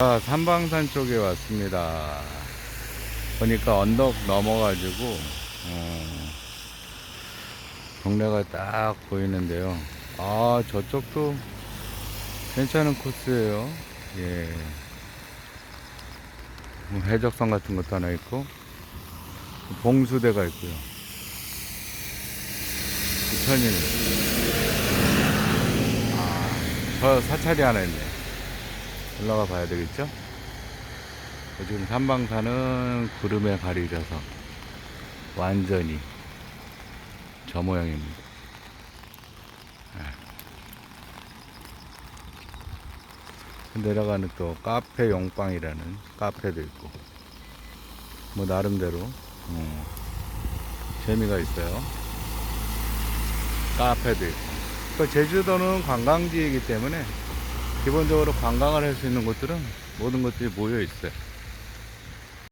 아, 삼방산 쪽에 왔습니다. 보니까 언덕 넘어가지고, 어, 동네가 딱 보이는데요. 아, 저쪽도 괜찮은 코스예요. 예. 뭐 해적선 같은 것도 하나 있고, 봉수대가 있고요. 부천이네. 아, 저 사찰이 하나 있네. 올라가 봐야 되겠죠? 지금 삼방산은 구름에 가리져서 완전히 저 모양입니다. 예. 내려가는 또 카페 용빵이라는 카페도 있고 뭐 나름대로 어, 재미가 있어요. 카페도 있고 또 제주도는 관광지이기 때문에 기본적으로 관광을 할 수 있는 곳들은 모든 것들이 모여 있어요.